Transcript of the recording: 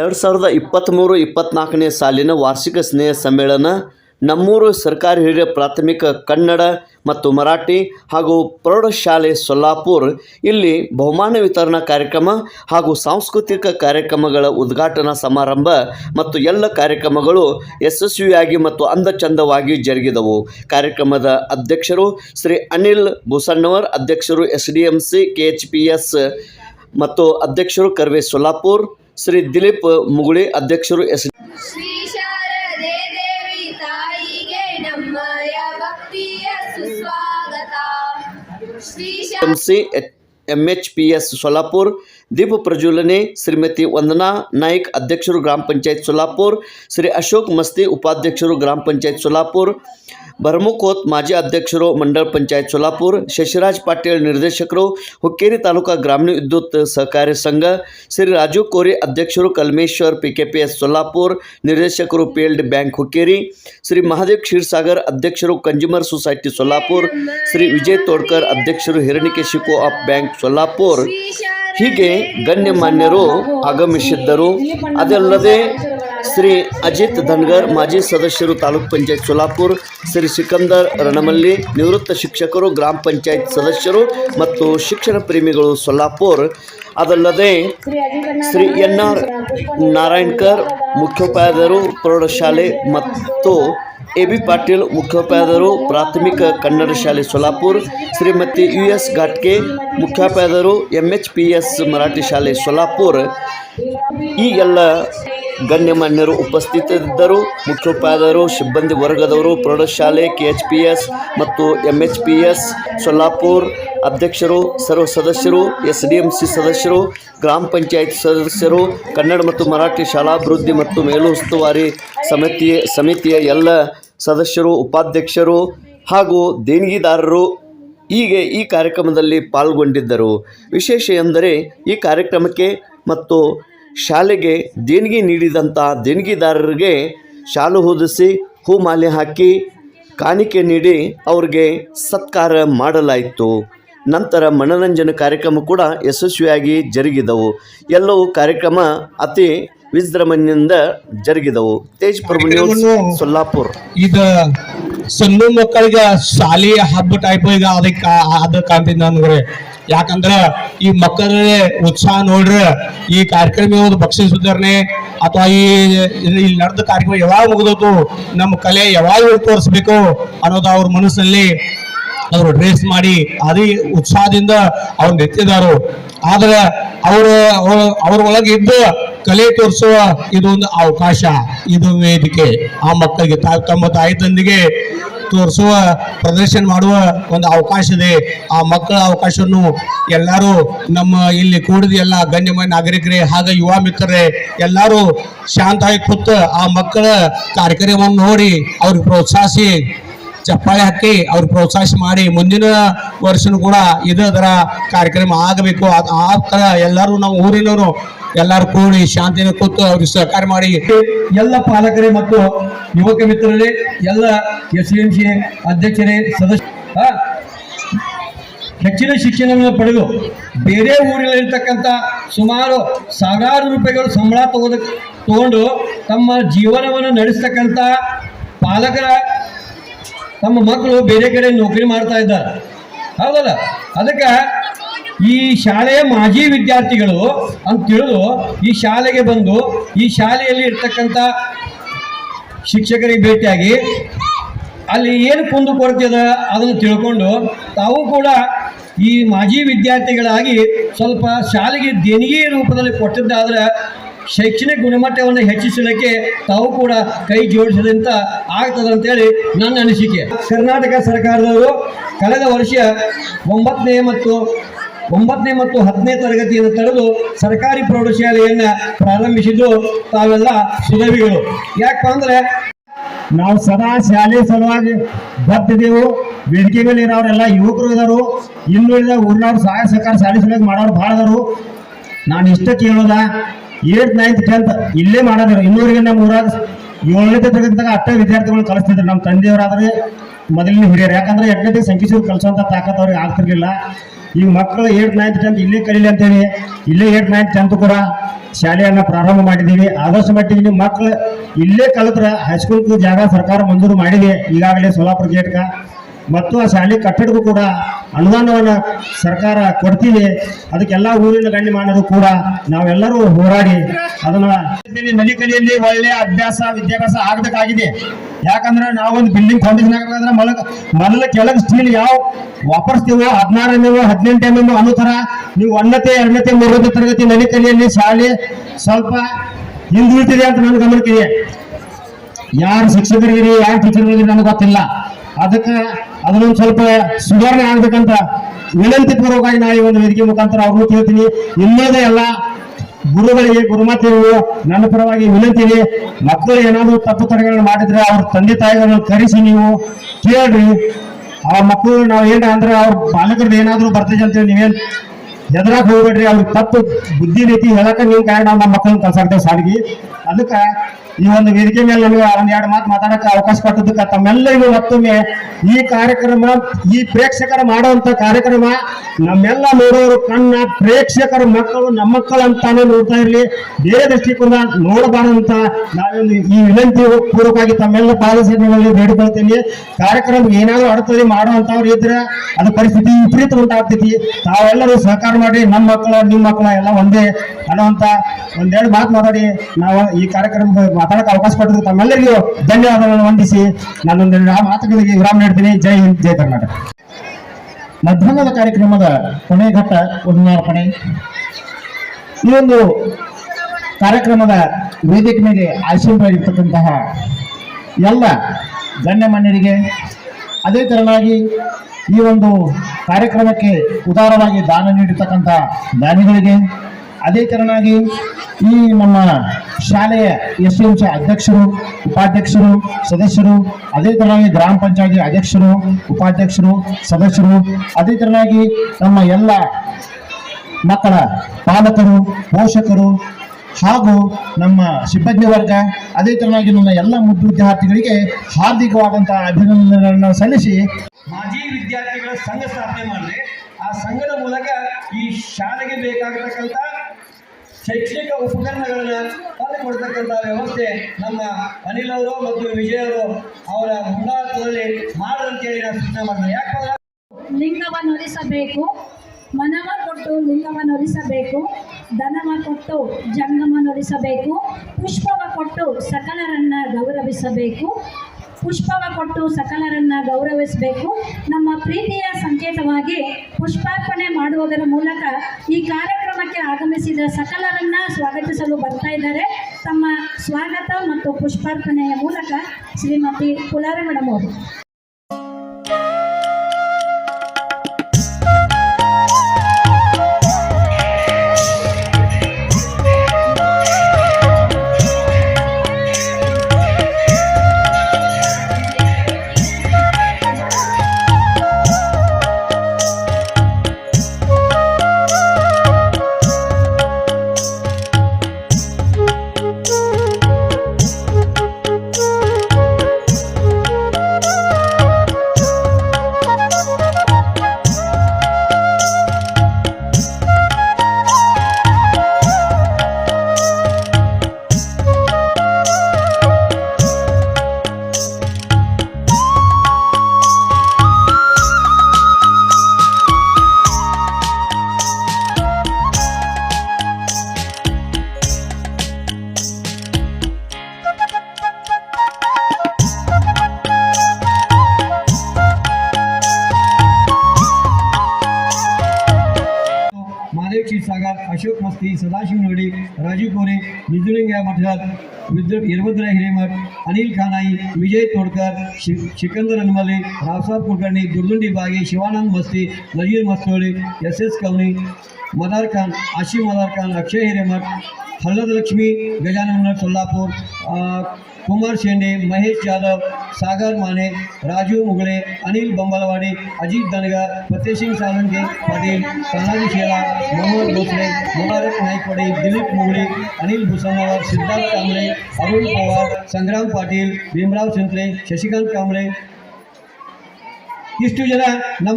ಎರಡು ಸಾವಿರದ ಇಪ್ಪತ್ತ್ಮೂರು ಇಪ್ಪತ್ತ್ನಾಲ್ಕನೇ ಸಾಲಿನ ವಾರ್ಷಿಕ ಸ್ನೇಹ ಸಮ್ಮೇಳನ ನಮ್ಮೂರು ಸರ್ಕಾರಿ ಹಿರಿಯ ಪ್ರಾಥಮಿಕ ಕನ್ನಡ ಮತ್ತು ಮರಾಠಿ ಹಾಗೂ ಪ್ರೌಢಶಾಲೆ ಸೊಲ್ಲಾಪುರ್ ಇಲ್ಲಿ ಬಹುಮಾನ ವಿತರಣಾ ಕಾರ್ಯಕ್ರಮ ಹಾಗೂ ಸಾಂಸ್ಕೃತಿಕ ಕಾರ್ಯಕ್ರಮಗಳ ಉದ್ಘಾಟನಾ ಸಮಾರಂಭ ಮತ್ತು ಎಲ್ಲ ಕಾರ್ಯಕ್ರಮಗಳು ಯಶಸ್ವಿಯಾಗಿ ಮತ್ತು ಅಂದಚಂದವಾಗಿ ಜರುಗಿದವು. ಕಾರ್ಯಕ್ರಮದ ಅಧ್ಯಕ್ಷರು ಶ್ರೀ ಅನಿಲ್ ಭೂಸಣ್ಣವರ್, ಅಧ್ಯಕ್ಷರು S D M C K H P S ಮತ್ತು ಅಧ್ಯಕ್ಷರು ಕರ್ವೆ ಸೊಲ್ಲಾಪುರ್ ಶ್ರೀ ದಿಲೀಪ್ ಮುಗುಳಿ ಅಧ್ಯಕ್ಷರು ಎಸ್ ಶ್ರೀ ಶಾರದೆ ದೇವಿ ತಾಯಿಗೆ ನಮ್ಮಯ ಭಕ್ತಿಯ ಸುಸ್ವಾಗತ Shri Shah- M C M H P S Solapur ದೀಪ ಪ್ರಜ್ವಲನೆ ಶ್ರೀಮತಿ ವಂದನಾ ನಾಯ್ಕ್ ಅಧ್ಯಕ್ಷರು ಗ್ರಾಮ ಪಂಚಾಯತ್ ಸೊಲ್ಲಾಪುರ್ ಶ್ರೀ ಅಶೋಕ್ ಮಸ್ತಿ ಉಪಾಧ್ಯಕ್ಷರು ಗ್ರಾಮ ಪಂಚಾಯತ್ ಸೊಲ್ಲಾಪುರ್ ಭರಮುಖೋತ್ ಮಾಜಿ ಅಧ್ಯಕ್ಷರು ಮಂಡಳ ಪಂಚಾಯತ್ ಸೊಲ್ಲಾಪುರ್ ಶಶಿರಾಜ್ ಪಾಟೀಲ್ ನಿರ್ದೇಶಕರು ಹುಕ್ಕೇರಿ ತಾಲೂಕಾ ಗ್ರಾಮೀಣ ವಿದ್ಯುತ್ ಸಹಕಾರಿ ಸಂಘ ಶ್ರೀ ರಾಜು ಕೋರಿ ಅಧ್ಯಕ್ಷರು Kalmeshwar P K P S Solapur ನಿರ್ದೇಶಕರು ಪೀಲ್ಡ್ ಬ್ಯಾಂಕ್ ಹುಕ್ಕೇರಿ ಶ್ರೀ ಮಹಾದೇವ್ ಕ್ಷೀರ್ಸಾಗರ್ ಅಧ್ಯಕ್ಷರು ಕನ್ಸ್ಯೂಮರ್ ಸೊಸೈಟಿ ಸೊಲ್ಲಾಪುರ್ ಶ್ರೀ ವಿಜಯ್ ತೋಡ್ಕರ್ ಅಧ್ಯಕ್ಷರು ಹಿರಣಿಕೇಶಿಕೋ ಆಫ್ ಬ್ಯಾಂಕ್ ಸೊಲ್ಲಾಪುರ್ ಶ್ರೀ ಶಾರದೆ ಹೀಗೆ ಗಣ್ಯಮಾನ್ಯರು ಆಗಮಿಸಿದ್ದರು. ಅದಲ್ಲದೆ ಶ್ರೀ ಅಜಿತ್ ಧನ್ಗರ್ ಮಾಜಿ ಸದಸ್ಯರು ತಾಲೂಕ್ ಪಂಚಾಯತ್ ಸೊಲಾಪುರ್ ಶ್ರೀ ಸಿಕಂದರ್ ರಣಮಲ್ಲಿ, ನಿವೃತ್ತ ಶಿಕ್ಷಕರು, ಗ್ರಾಮ ಪಂಚಾಯತ್ ಸದಸ್ಯರು ಮತ್ತು ಶಿಕ್ಷಣ ಪ್ರೇಮಿಗಳು ಸೊಲ್ಲಾಪುರ್. ಅದಲ್ಲದೆ ಶ್ರೀ ಎನ್ ಆರ್ ನಾರಾಯಣ್ಕರ್ ಮುಖ್ಯೋಪಾಧ್ಯಾಯರು ಪ್ರೌಢಶಾಲೆ ಮತ್ತು ಎ ಬಿ ಪಾಟೀಲ್ ಮುಖ್ಯೋಪಾಧ್ಯಾಯರು, ಪ್ರಾಥಮಿಕ ಕನ್ನಡ ಶಾಲೆ Solapur, Shrimati U S Ghatke ಮುಖ್ಯೋಪಾಧ್ಯಾಯರು M H P S Marathi ಶಾಲೆ ಸೊಲಾಪುರ. ಈ ಎಲ್ಲ ಗಣ್ಯಮಾನ್ಯರು ಉಪಸ್ಥಿತರಿದ್ದರು. ಮುಖ್ಯೋಪಾಧ್ಯಾಯರು, ಸಿಬ್ಬಂದಿ ವರ್ಗದವರು ಪ್ರೌಢಶಾಲೆ ಕೆ ಎಚ್ ಪಿ ಎಸ್ ಮತ್ತು M H P S Solapur ಅಧ್ಯಕ್ಷರು, ಸರ್ವ ಸದಸ್ಯರು, ಎಸ್ ಡಿ ಎಂ ಸಿ ಸದಸ್ಯರು, ಗ್ರಾಮ ಪಂಚಾಯತ್ ಸದಸ್ಯರು, ಕನ್ನಡ ಮತ್ತು ಮರಾಠಿ ಶಾಲಾಭಿವೃದ್ಧಿ ಮತ್ತು ಮೇಲುಸ್ತುವಾರಿ ಸಮಿತಿ ಸಮಿತಿಯ ಎಲ್ಲ ಸದಸ್ಯರು, ಉಪಾಧ್ಯಕ್ಷರು ಹಾಗೂ ದೇಣಿಗೆದಾರರು ಹೀಗೆ ಈ ಕಾರ್ಯಕ್ರಮದಲ್ಲಿ ಪಾಲ್ಗೊಂಡಿದ್ದರು. ವಿಶೇಷ ಎಂದರೆ ಈ ಕಾರ್ಯಕ್ರಮಕ್ಕೆ ಮತ್ತು ಶಾಲೆಗೆ ದೇಣಿಗೆ ನೀಡಿದಂಥ ದೇಣಿಗೆದಾರರಿಗೆ ಶಾಲು ಹೊದಿಸಿ, ಹೂಮಾಲೆ ಹಾಕಿ, ಕಾಣಿಕೆ ನೀಡಿ ಅವ್ರಿಗೆ ಸತ್ಕಾರ ಮಾಡಲಾಯಿತು. ನಂತರ ಮನರಂಜನೆ ಕಾರ್ಯಕ್ರಮ ಕೂಡ ಯಶಸ್ವಿಯಾಗಿ ಜರುಗಿದವು. ಎಲ್ಲವೂ ಕಾರ್ಯಕ್ರಮ ಅತಿ ವಿಜೃಂಭಣೆಯಿಂದ ಜರುಗಿದವು. ತೇಜ್ ಪ್ರಭು ನ್ಯೂಸ್ ಸೊಲ್ಲಾಪುರ್. ಇದ ಸಣ್ಣ ಮಕ್ಕಳಿಗೆ ಶಾಲಿ ಹಬ್ಬ ಟೈಪ್ ಈಗ ಅದಕ್ಕೆ ಅದ ಕಾಣ್ತೀನಿ ನನ್ಗ್ರೆ ಯಾಕಂದ್ರೆ ಈ ಮಕ್ಕಳೇ ಉತ್ಸಾಹ ನೋಡ್ರಿ ಈ ಕಾರ್ಯಕ್ರಮ ಒಂದು ಭಕ್ಷಿ ಸುಧಾರಣೆ ಅಥವಾ ಈ ಇಲ್ಲಿ ನಡೆದ ಕಾರ್ಯಕ್ರಮ ಯಾವಾಗ ಮುಗಿದೋತು ನಮ್ಮ ಕಲೆ ಯಾವಾಗ ತೋರಿಸ್ಬೇಕು ಅನ್ನೋದು ಅವ್ರ ಮನಸ್ಸಲ್ಲಿ ಅವರು ಡ್ರೆಸ್ ಮಾಡಿ ಅದೇ ಉತ್ಸಾಹದಿಂದ ಅವ್ರು ನೆತ್ತಿದಾರು. ಆದ್ರೆ ಅವರು ಅವ್ರ ಒಳಗೆ ಇದ್ದು ಕಲೆ ತೋರಿಸುವ ಇದೊಂದು ಅವಕಾಶ, ಇದು ವೇದಿಕೆ. ಆ ಮಕ್ಕಳಿಗೆ ತಾ ತಮ್ಮ ತಾಯಿ ತಂದಿಗೆ ತೋರಿಸುವ, ಪ್ರದರ್ಶನ ಮಾಡುವ ಒಂದು ಅವಕಾಶ ಇದೆ. ಆ ಮಕ್ಕಳ ಅವಕಾಶವನ್ನು ಎಲ್ಲರೂ ನಮ್ಮ ಇಲ್ಲಿ ಕೂಡಿದ ಎಲ್ಲ ಗಣ್ಯಮಾನ್ಯ ನಾಗರಿಕರೇ ಹಾಗೆ ಯುವ ಮಿತ್ರರೇ, ಎಲ್ಲರೂ ಶಾಂತವಾಗಿ ಕೂತು ಆ ಮಕ್ಕಳ ಕಾರ್ಯಕ್ರಮವನ್ನು ನೋಡಿ ಅವ್ರಿಗೆ ಪ್ರೋತ್ಸಾಹಿಸಿ ಚಪ್ಪಾಳೆ ಹಾಕಿ ಅವ್ರು ಪ್ರೋತ್ಸಾಹ ಮಾಡಿ ಮುಂದಿನ ವರ್ಷನೂ ಕೂಡ ಇದೇ ಥರ ಕಾರ್ಯಕ್ರಮ ಆಗಬೇಕು. ಆ ಥರ ಎಲ್ಲರೂ ನಾವು ಊರಿನವರು ಎಲ್ಲರೂ ಕೂಡಿ ಶಾಂತಿನ ಕೂತು ಅವ್ರಿಗೆ ಸಹಕಾರ ಮಾಡಿ. ಎಲ್ಲ ಪಾಲಕರೇ ಮತ್ತು ಯುವಕ ಮಿತ್ರರೇ, ಎಲ್ಲ ಎಸ್ ಎಂ ಸಿ ಅಧ್ಯಕ್ಷರೇ, ಸದಸ್ಯ ಹೆಚ್ಚಿನ ಶಿಕ್ಷಣವನ್ನು ಪಡೆದು ಬೇರೆ ಊರಿನಲ್ಲಿರ್ತಕ್ಕಂಥ ಸುಮಾರು ಸಾವಿರಾರು ರೂಪಾಯಿಗಳು ಸಂಬಳ ತಗೋದ ತಗೊಂಡು ತಮ್ಮ ಜೀವನವನ್ನು ನಡೆಸ್ತಕ್ಕಂಥ ಪಾಲಕರ ತಮ್ಮ ಮಕ್ಕಳು ಬೇರೆ ಕಡೆ ನೌಕರಿ ಮಾಡ್ತಾ ಇದ್ದಾರೆ. ಹೌದಲ್ಲ? ಅದಕ್ಕೆ ಈ ಶಾಲೆಯ ಮಾಜಿ ವಿದ್ಯಾರ್ಥಿಗಳು ಅಂತ ತಿಳಿದು ಈ ಶಾಲೆಗೆ ಬಂದು ಈ ಶಾಲೆಯಲ್ಲಿ ಇರ್ತಕ್ಕಂಥ ಶಿಕ್ಷಕರಿಗೆ ಭೇಟಿಯಾಗಿ ಅಲ್ಲಿ ಏನು ಕುಂದು ಕೊರತೆ ಅದ ಅದನ್ನು ತಿಳ್ಕೊಂಡು ತಾವು ಕೂಡ ಈ ಮಾಜಿ ವಿದ್ಯಾರ್ಥಿಗಳಾಗಿ ಸ್ವಲ್ಪ ಶಾಲೆಗೆ ದೇಣಿಗೆ ರೂಪದಲ್ಲಿ ಕೊಟ್ಟಿದ್ದಾದ್ರೆ ಶೈಕ್ಷಣಿಕ ಗುಣಮಟ್ಟವನ್ನು ಹೆಚ್ಚಿಸಲಿಕ್ಕೆ ತಾವು ಕೂಡ ಕೈ ಜೋಡಿಸಿದಂತ ಆಗ್ತದೆ ಅಂತೇಳಿ ನನ್ನ ಅನಿಸಿಕೆ. ಕರ್ನಾಟಕ ಸರ್ಕಾರದವರು ಕಳೆದ ವರ್ಷ ಒಂಬತ್ತನೇ ಮತ್ತು ಒಂಬತ್ತನೇ ಮತ್ತು ಹತ್ತನೇ ತರಗತಿಯನ್ನು ತಡೆದು ಸರ್ಕಾರಿ ಪ್ರೌಢಶಾಲೆಯನ್ನು ಪ್ರಾರಂಭಿಸಿದ್ದು ತಾವೆಲ್ಲ ಸುಲಭಿಗಳು. ಯಾಕಪ್ಪ ಅಂದ್ರೆ ನಾವು ಸದಾ ಶಾಲೆ ಸಲುವಾಗಿ ಬರ್ತಿದ್ದೆವು. ವೇದಿಕೆ ಮೇಲೆ ಇರೋರೆಲ್ಲ ಯುವಕರು ಇದಾರು ಇನ್ನುಳಿದ ಊರಿನವ್ರು ಸಹಾಯ ಸಹಕಾರ ಶಾಲೆ ಸಲುವಾಗಿ ಮಾಡೋರು ಭಾಳ ಅದಾರು ನಾನು ಇಷ್ಟ ಕೇಳೋದ ಏಟ್ ನೈನ್ತ್ ಟೆಂತ್ ಇಲ್ಲೇ ಮಾಡಿದ್ರು ಇನ್ನೂರಿಗೆ ನಮ್ಮ ಊರಾಗ ಏಳನೇ ತರಗತಿದಾಗ ಅಷ್ಟೇ ವಿದ್ಯಾರ್ಥಿಗಳು ಕಲಿಸ್ತಿದ್ರು ನಮ್ಮ ತಂದೆಯವರಾದ್ರೆ ಮೊದಲಿನ ಹಿರಿಯರು. ಯಾಕಂದ್ರೆ ಎಂಟನೇ ಸಂಖ್ಯೆ ಕಲಿಸುವಂತ ತಾಕತ್ ಅವ್ರಿಗೆ ಆಗ್ತಿರ್ಲಿಲ್ಲ. ಈಗ ಮಕ್ಕಳು ಏಟ್ ನೈನ್ತ್ ಟೆಂತ್ ಇಲ್ಲೇ ಕಲೀಲಿ ಅಂತೇಳಿ, ಇಲ್ಲೇ ಏಟ್ ನೈನ್ತ್ ಟೆಂತ್ ಕೂಡ ಶಾಲೆಯನ್ನ ಪ್ರಾರಂಭ ಮಾಡಿದ್ದೀವಿ ಆದಷ್ಟು ಮಟ್ಟಿಗೆ ನಿಮ್ಮ ಮಕ್ಕಳು ಇಲ್ಲೇ ಕಲಿತ್ರ ಹೈಸ್ಕೂಲ್ ಜಾಗ ಸರ್ಕಾರ ಮಂಜೂರು ಮಾಡಿದೆ. ಈಗಾಗಲೇ ಸೋಲಾಪುರ ಗೇಟ್ಗ ಮತ್ತು ಆ ಶಾಲೆ ಕಟ್ಟಡಕ್ಕೂ ಕೂಡ ಅನುದಾನವನ್ನು ಸರ್ಕಾರ ಕೊಡ್ತೀವಿ ಅದಕ್ಕೆಲ್ಲ ಊರಿನ ಮಾಡೋದು ಕೂಡ ನಾವೆಲ್ಲರೂ ಹೋರಾಡಿ ಅದನ್ನ ನಲಿ ಒಳ್ಳೆ ಅಭ್ಯಾಸ, ವಿದ್ಯಾಭ್ಯಾಸ ಆಗಬೇಕಾಗಿದೆ. ಯಾಕಂದ್ರೆ ನಾವೊಂದು ಬಿಲ್ಡಿಂಗ್ ಫೌಂಡೇಶನ್ ಹಾಕಬೇಕಾದ್ರೆ ಮೊದಲ ಮೊದಲ ಕೆಳಗೆ ಸ್ಟೀಲ್ ಯಾವ ವಾಪರ್ಸ್ತೀವೋ ಹದಿನಾರು ಎಂ ಹದಿನೆಂಟು ಎಂ ಎಂ ನೀವು ಒಂದನೇ, ಎರಡನೇ, ಮೂರನೇ ತರಗತಿ ನಲಿ ಕಲಿಯಲ್ಲಿ ಶಾಲೆ ಸ್ವಲ್ಪ ಹಿಂದುಳಿತಿದೆ ಅಂತ ನನ್ನ ಗಮನಕ್ಕಿದೆ ಯಾರು ಶಿಕ್ಷಕರಿಗಿರಿ ಯಾರು ಟೀಚರ್ಗಳಿಗೆ ನನಗೆ ಗೊತ್ತಿಲ್ಲ. ಅದಕ್ಕೆ ಅದನ್ನೊಂದು ಸ್ವಲ್ಪ ಸುಧಾರಣೆ ಆಗ್ಬೇಕಂತ ವಿನಂತಿ ಪೂರ್ವಕವಾಗಿ ನಾನು ಈ ಒಂದು ವೇದಿಕೆ ಮುಖಾಂತರ ಅವ್ರನ್ನೂ ಕೇಳ್ತೀನಿ. ಇನ್ನದೇ ಎಲ್ಲ ಗುರುಗಳಿಗೆ ಗುರುಮಾತೆಗಳು ನನ್ನ ಪರವಾಗಿ ವಿನಂತಿ ಇದೆ ಮಕ್ಕಳು ಏನಾದರೂ ತಪ್ಪು ತಡೆಗಳನ್ನು ಮಾಡಿದ್ರೆ ಅವ್ರ ತಂದೆ ತಾಯಿಗಳನ್ನು ಕರೆಸಿ ನೀವು ಕೇಳ್ರಿ. ಆ ಮಕ್ಕಳು ನಾವು ಏನ ಅಂದ್ರೆ ಅವ್ರ ಪಾಲಕರದ್ದು ಏನಾದರೂ ಬರ್ತೀವಿ ಅಂತೇಳಿ ನೀವೇನು ಎದುರಾಗ ಹೋಗ್ಬೇಡ್ರಿ. ಅವ್ರಿಗೆ ತಪ್ಪು ಬುದ್ಧಿ ರೀತಿ ಹೇಳಕ ನೀವು ಕಾರಣ ನಮ್ಮ ಮಕ್ಕಳನ್ನ ಕಲ್ಸಾಕ್ತೇವೆ ಸಾರಿಗೆ. ಅದಕ್ಕೆ ಈ ಒಂದು ವೇದಿಕೆ ಮೇಲೆ ಒಂದ್ ಎರಡು ಮಾತು ಮಾತಾಡಕ್ಕೆ ಅವಕಾಶ ಕೊಟ್ಟದಕ್ಕೆ ತಮ್ಮೆಲ್ಲರಿಗೂ ಮತ್ತೊಮ್ಮೆ ಈ ಕಾರ್ಯಕ್ರಮ ಈ ಪ್ರೇಕ್ಷಕರ ಮಾಡುವಂತ ಕಾರ್ಯಕ್ರಮ ನಮ್ಮೆಲ್ಲ ನೋಡೋರು ಕಣ್ಣ ಪ್ರೇಕ್ಷಕರ ಮಕ್ಕಳು, ನಮ್ಮ ಮಕ್ಕಳು ಅಂತಾನೆ ನೋಡ್ತಾ ಇರಲಿ. ಬೇರೆ ದೃಷ್ಟಿಕೋನ ನೋಡಬಾರದಂತ ನಾವೊಂದು ಈ ವಿನಂತಿ ಪೂರ್ವಕವಾಗಿ ತಮ್ಮೆಲ್ಲ ಪಾದಸೇನೆಗಳಲ್ಲಿ ಬೇಡಿಕೊಳ್ತೇನೆ. ಕಾರ್ಯಕ್ರಮ ಏನಾದರೂ ಅಡತಡೆ ಮಾಡುವಂತವ್ರು ಇದ್ರೆ ಅದು ಪರಿಸ್ಥಿತಿ ವಿಪರೀತ ಉಂಟಾಗ್ತೈತಿ. ತಾವೆಲ್ಲರೂ ಸಹಕಾರ ಮಾಡಿ ನಮ್ಮ ಮಕ್ಕಳು ನಿಮ್ಮ ಮಕ್ಕಳು ಎಲ್ಲ ಒಂದೇ ಅನ್ನುವಂತ ಒಂದೆರಡು ಮಾತು ಮಾತಾಡಿ ನಾವು ಈ ಕಾರ್ಯಕ್ರಮ ಮಾತಾಡಕ್ಕೆ ಅವಕಾಶ ಕೊಟ್ಟಿದ್ದು ತಮ್ಮೆಲ್ಲರಿಗೂ ಧನ್ಯವಾದಗಳನ್ನು ವಂದಿಸಿ ನಾನೊಂದು ಮಾತುಗಳಿಗೆ ವಿರಾಮ ನೀಡ್ತೀನಿ. ಜೈ ಹಿಂದ್, ಜೈ ಕರ್ನಾಟಕ. ಮಧ್ಯಾಹ್ನದ ಕಾರ್ಯಕ್ರಮದ ಕೊನೆ ಘಟ್ಟ ಉನ್ಮಾರ್ಪಣೆ ಈ ಒಂದು ಕಾರ್ಯಕ್ರಮದ ವೇದಿಕೆ ಮೇಲೆ ಆಶೀರ್ವಾದಿರ್ತಕ್ಕಂತಹ ಎಲ್ಲ ಗಣ್ಯಮಾನ್ಯರಿಗೆ ಅದೇ ತರನಾಗಿ ಈ ಒಂದು ಕಾರ್ಯಕ್ರಮಕ್ಕೆ ಉದಾರವಾಗಿ ದಾನ ನೀಡಿರ್ತಕ್ಕಂಥ ದಾನಿಗಳಿಗೆ ಅದೇ ತೆರನಾಗಿ ಈ ನಮ್ಮ ಶಾಲೆಯ ಎಸ್ ಎಂ ಸಿ ಅಧ್ಯಕ್ಷರು, ಉಪಾಧ್ಯಕ್ಷರು, ಸದಸ್ಯರು, ಅದೇ ತರನಾಗಿ ಗ್ರಾಮ ಪಂಚಾಯತಿ ಅಧ್ಯಕ್ಷರು, ಉಪಾಧ್ಯಕ್ಷರು, ಸದಸ್ಯರು, ಅದೇ ತರನಾಗಿ ನಮ್ಮ ಎಲ್ಲ ಮಕ್ಕಳ ಪಾಲಕರು, ಪೋಷಕರು ಹಾಗೂ ನಮ್ಮ ಸಿಬ್ಬಂದಿ ವರ್ಗ, ಅದೇ ತರನಾಗಿ ನನ್ನ ಎಲ್ಲ ಮುದ್ದು ವಿದ್ಯಾರ್ಥಿಗಳಿಗೆ ಹಾರ್ದಿಕವಾದಂತಹ ಅಭಿನಂದನೆಗಳನ್ನು ಸಲ್ಲಿಸಿ ಮಾಜಿ ವಿದ್ಯಾರ್ಥಿಗಳ ಸಂಘ ಸ್ಥಾಪನೆ ಮಾಡಿದೆ. ಆ ಸಂಘದ ಮೂಲಕ ಈ ಶಾಲೆಗೆ ಬೇಕಾಗತಕ್ಕಂಥ ಶೈಕ್ಷಣಿಕ ಉಪಕರಣಗಳನ್ನ ತಂದು ಕೊಡ್ತಕ್ಕಂಥ ವ್ಯವಸ್ಥೆ ನಮ್ಮ ಅನಿಲ್ ಅವರು ಮತ್ತು ವಿಜಯ್ ಅವರು ಅವರ ಮುಂದಾಳತ್ವದಲ್ಲಿ ಮಾಡದಂತೇಳಿ ನಾನು ಸೂಚನೆ ಮಾಡ್ತೇನೆ ಯಾಕಂದ್ರೆ ಲಿಂಗವನ್ನು ಹೊರಿಸಬೇಕು ಮನವ ಕೊಟ್ಟು ಲಿಂಗವನ್ನು ಹೊರಿಸಬೇಕು ಧನವ ಕೊಟ್ಟು ಜಂಗಮನೊಲಿಸಬೇಕು ಪುಷ್ಪವ ಕೊಟ್ಟು ಸಕಲರನ್ನ ಗೌರವಿಸಬೇಕು. ಪುಷ್ಪವ ಕೊಟ್ಟು ಸಕಲರನ್ನ ಗೌರವಿಸಬೇಕು. ನಮ್ಮ ಪ್ರೀತಿಯ ಸಂಕೇತವಾಗಿ ಪುಷ್ಪಾರ್ಪಣೆ ಮಾಡುವುದರ ಮೂಲಕ ಈ ಕಾರ್ಯಕ್ರಮಕ್ಕೆ ಆಗಮಿಸಿದ ಸಕಲರನ್ನ ಸ್ವಾಗತಿಸಲು ಬರ್ತಾ ಇದ್ದಾರೆ. ತಮ್ಮ ಸ್ವಾಗತ ಮತ್ತು ಪುಷ್ಪಾರ್ಪಣೆಯ ಮೂಲಕ ಶ್ರೀಮತಿ ಕುಲಾರ ಮೇಡಮ್ ಅವರು. अशोक सदाशिव नवडे राजू कोरे निजुलिंग मठात विद्य वीरभद्र हिरेमठ अनिल खानाई विजय तोडकर शि सिकंदर अनमले रावसाहेब कुलकर्णी दुर्दुंडी बागे शिवानंद मस्ती नजीर मस्तोळे एस एस कवनी मदार खान आशिम मदार खान अक्षय हिरेमठ हज़रत लक्ष्मी गजानन सोलापुर कुमार शेंडे, महेश यादव, सागर माने, राजू मुगले, अनिल बंबलवाड़ी, अजीत दनगर फतेह सिंह सालंके, पटेल, तानाजी शेला, मोहम्मद भोसले, मुबारक नाईकवाडे दिलीप मुगले, अनिल भुसामावर सिद्धार्थ कंबले अरुण पवार, संग्राम पाटील, भीमराव शिंतले शशिकांत जन नम